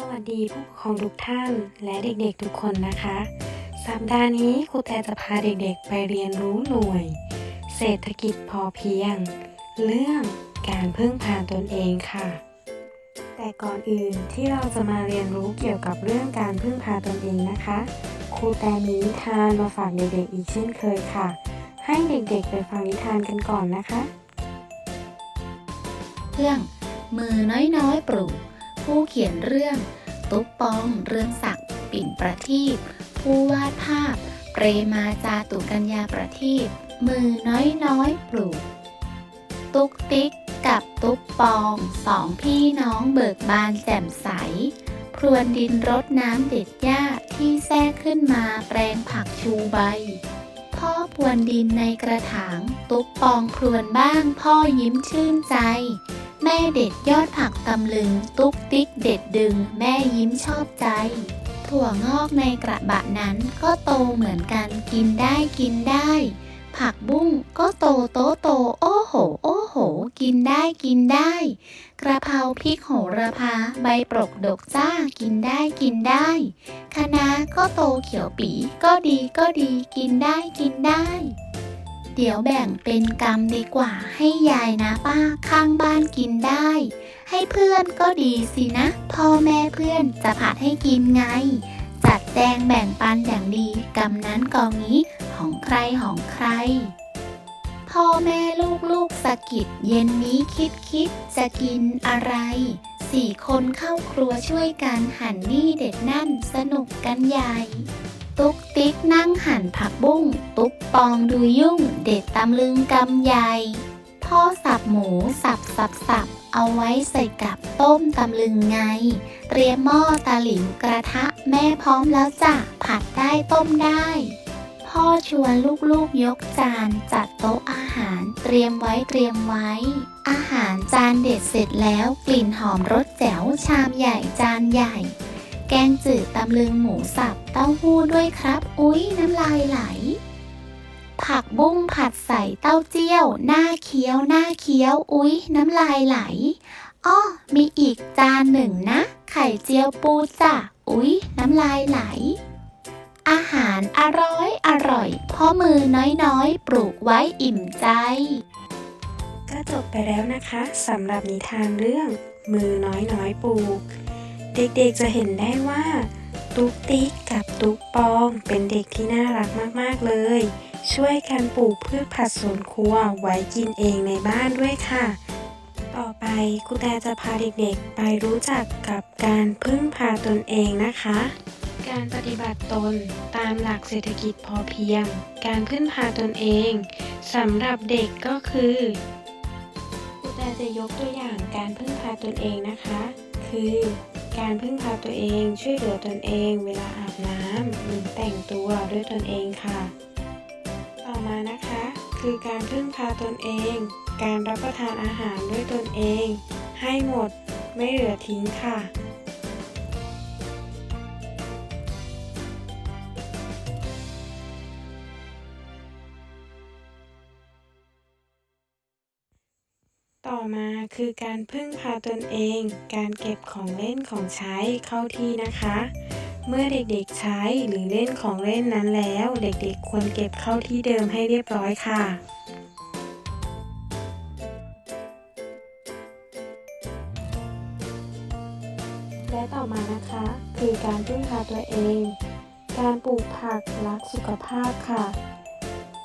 สวัสดีผู้ปกครองทุกท่านและเด็กๆทุกคนนะคะ สัปดาห์นี้ครูแต่จะพาเด็กๆไปเรียนรู้หน่วย เศรษฐกิจพอเพียง เรื่องการพึ่งพาตนเองค่ะ แต่ก่อนอื่นที่เราจะมาเรียนรู้เกี่ยวกับเรื่องการพึ่งพาตนเองนะคะครูแต่มีนิทานมาฝากเด็กๆอีกเช่นเคยค่ะ ให้เด็กๆไปฟังนิทานกันก่อนนะคะ เรื่องมือน้อยๆปลูก ผู้เขียนเรื่อง ตุ๊กปอง เรืองศักดิ์ปิ่นประทีปผู้วาดภาพ เปรมาจาตุกัญญาประทีปมือน้อยๆปลูก ตุ๊กติ๊กกับตุ๊กปองสองพี่น้องเบิกบานแจ่มใสพรวนดินรดน้ำเด็ดหญ้าที่แทรกขึ้นมาแปลงผักชูใบ พ่อพรวนดินในกระถาง ตุ๊กปองพรวนบ้างพ่อยิ้มชื่นใจ แม่เด็ดยอดผักตำลึง ตุ๊กติ๊กเด็ดดึง แม่ยิ้มชอบใจ ถั่วงอกในกระบะนั้นก็โตเหมือนกันกินได้กินได้ ผักบุ้งก็โตโตโต โอ้โห โอ้โห กินได้กินได้ กระเพราพริกโหระพาใบปรกดกจ้ากินได้กินได้คะน้าก็โตเขียวปีก็ดีก็ดีกินได้กินได้ เดี๋ยวแบ่งเป็นกรรมดีกว่าให้ยายนะป้าข้างบ้านกินได้ ให้เพื่อนก็ดีสินะ พ่อแม่เพื่อนจะผัดให้กินไง จัดแจงแบ่งปันอย่างดีกรรมนั้นกองนี้ของใครของใคร พ่อแม่ลูกลูกสะกิดเย็นนี้คิดคิดจะกินอะไรสี่คนเข้าครัวช่วยกันหั่นนี่เด็ดนั่นสนุกกันใหญ่ ตุ๊กติ๊กนั่งหั่นผักบุ้ง ตุ๊กปองดูยุ่ง เด็ดตำลึงกำใหญ่พ่อสับหมูสับสับสับเอาไว้ใส่กับต้มตำลึงไง เตรียมหม้อตะหลิวกระทะแม่พร้อมแล้วจ้ะผัดได้ต้มได้ พ่อชวนลูกๆยกจานจัดโต๊ะอาหารเตรียมไว้เตรียมไว้ อาหารจานเด็ดเสร็จแล้วกลิ่นหอมรสแจ๋วชามใหญ่จานใหญ่ แกงจืดตำลึงหมูสับเต้าหู้ด้วยครับ อุ๊ย น้ำลายไหล ผักบุ้งผัดใส่เต้าเจี้ยว หน้าเคี้ยว หน้าเคี้ยว อุ๊ย น้ำลายไหล อ้อ มีอีกจานหนึ่งนะ ไข่เจียวปูจ้ะ อุ๊ย น้ำลายไหล อาหารอร่อย อร่อยพ่อมือน้อยๆ ปลูกไว้อิ่มใจ ก็จบไปแล้วนะคะสำหรับนิทานเรื่องมือน้อยน้อยปลูก เด็กๆจะเห็นได้ว่า ตุ๊กติ๊กกับตุ๊กปองเป็นเด็กที่น่ารักมากๆเลย ช่วยกันปลูกพืชผักสวนครัวไว้กินเองในบ้านด้วยค่ะ ต่อไปครูแต่จะพาเด็กๆไปรู้จักกับการพึ่งพาตนเองนะคะ การปฏิบัติตนตามหลักเศรษฐกิจพอเพียง การพึ่งพาตนเองสำหรับเด็กก็คือครูแต่จะยกตัวอย่างการพึ่งพาตนเองนะคะ คือ การพึ่งพาตัวเองช่วยเหลือตนเองเวลาอาบน้ำหรือแต่งตัวด้วยตนเองค่ะ ต่อมานะคะ คือการพึ่งพาตนเอง การรับประทานอาหารด้วยตนเอง ให้หมดไม่เหลือทิ้งค่ะ ต่อมาคือการพึ่งพาตนเอง การเก็บของเล่นของใช้เข้าที่นะคะ เมื่อเด็กๆใช้หรือเล่นของเล่นนั้นแล้ว เด็กๆควรเก็บเข้าที่เดิมให้เรียบร้อยค่ะและต่อมานะคะ คือการพึ่งพาตัวเอง การปลูกผักรักสุขภาพค่ะ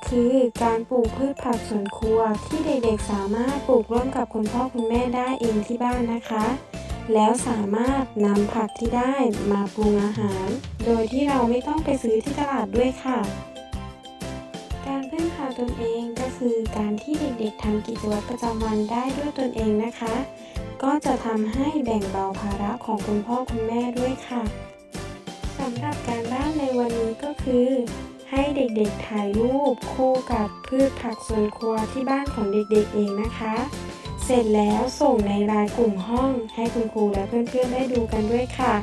คือการปลูกพืชผักสวนครัวที่เด็กๆสามารถปลูกร่วมกับคุณพ่อคุณแม่ได้เองที่บ้านนะคะ แล้วสามารถนำผักที่ได้มาปรุงอาหาร โดยที่เราไม่ต้องไปซื้อที่ตลาดด้วยค่ะ การพึ่งพาตนเองก็คือการที่เด็กๆทำกิจวัตรประจำวันได้ด้วยตนเองนะคะ ก็จะทำให้แบ่งเบาภาระของคุณพ่อคุณแม่ด้วยค่ะสำหรับการบ้านในวันนี้ก็คือ ให้เด็กๆถ่ายรูปคู่กับพืชผักสวนครัวที่บ้านของเด็กๆเองนะคะ เสร็จแล้วส่งในรายกลุ่มห้องให้คุณครูและเพื่อนๆได้ดูกันด้วยค่ะ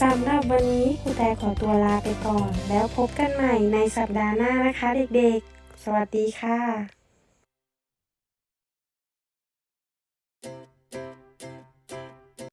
สำหรับวันนี้ครูแต่ขอตัวลาไปก่อน แล้วพบกันใหม่ในสัปดาห์หน้านะคะเด็กๆ สวัสดีค่ะ